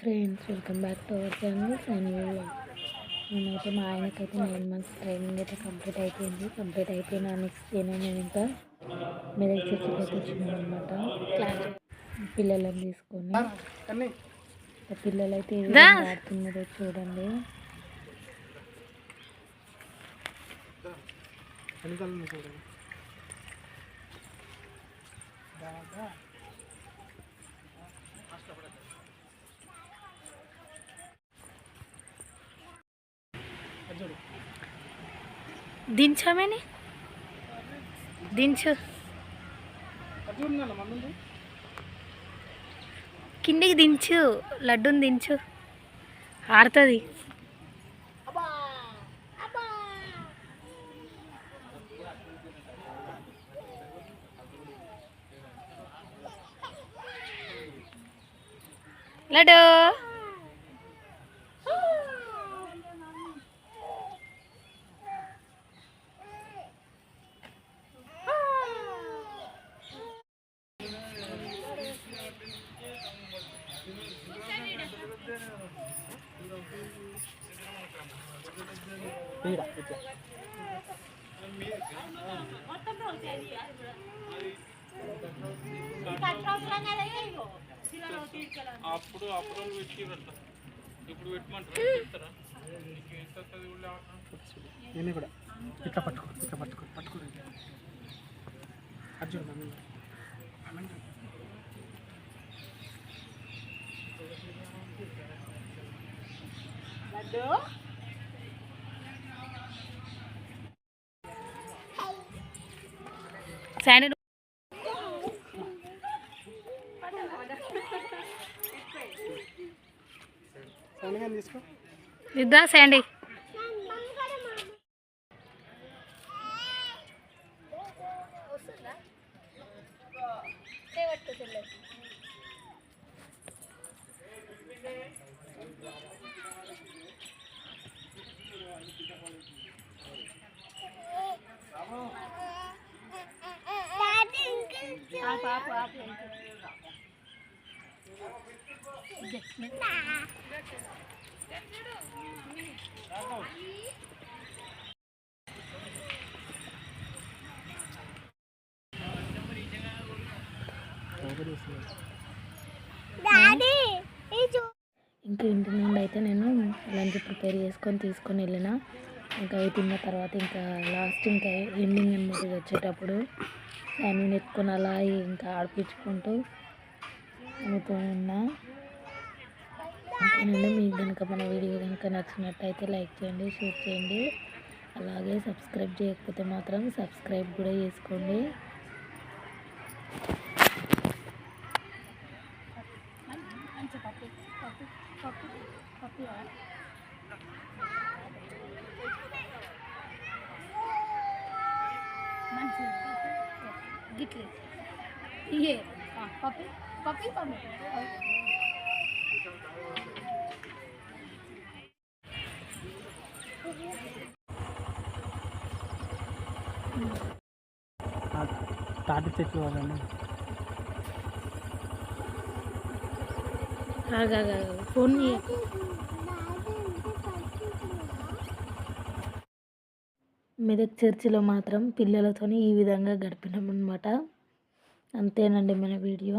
Friends welcome back to our channel Sunny నేనైతే మా ఆయనకైతే నైన్ మంత్స్ ట్రైనింగ్ అయితే కంప్లీట్ అయిపోయింది. కంప్లీట్ అయిపోయిన నెక్స్ట్ డేనే నేను ఇంకా మెదక్ చర్చికి వచ్చినాను అనమాట పిల్లలను తీసుకొని. ఆ పిల్లలు అయితే ఆడుతున్నారో చూడండి. దించామని దించు కిందికి దించు లడ్డూని దించు. ఆడుతుంది లడ్డు. అప్పుడు అప్పుడు పెట్టి ఇప్పుడు పెట్టమంటారా? పెడతారా నీకు ఎంత వస్తుంది కూడా కూడా. ఇట్లా పట్టుకో. శాండీ సన్నగా తీసుకో. ఇద్దా శాండీ ఇంకా ఇంటి నుండి అయితే నేను లంచ్ ప్రిపేర్ చేసుకొని తీసుకొని వెళ్ళిన. ఇంకా అవి తిన్న తర్వాత ఇంకా లాస్ట్ ఇంకా ఎండింగ్ అనమాట వచ్చేటప్పుడు. దాన్ని ఎత్తుకొని అలా ఇంకా ఆడిపించుకుంటూ అమ్ముతూ ఉన్నా. అంతేనండి. మీకు కనుక మన వీడియో కనుక నచ్చినట్టయితే లైక్ చేయండి షేర్ చేయండి. అలాగే సబ్స్క్రైబ్ చేయకపోతే మాత్రం సబ్స్క్రైబ్ కూడా చేసుకోండి. పప్పు పప్పు పప్పు పప్పు పప్పి తాటి చెట్లు వాళ్ళని ఫోన్ మెదక్ చర్చిలో మాత్రం పిల్లలతోని ఈ విధంగా గడిపినాం అనమాట అంతేనండి మన వీడియో.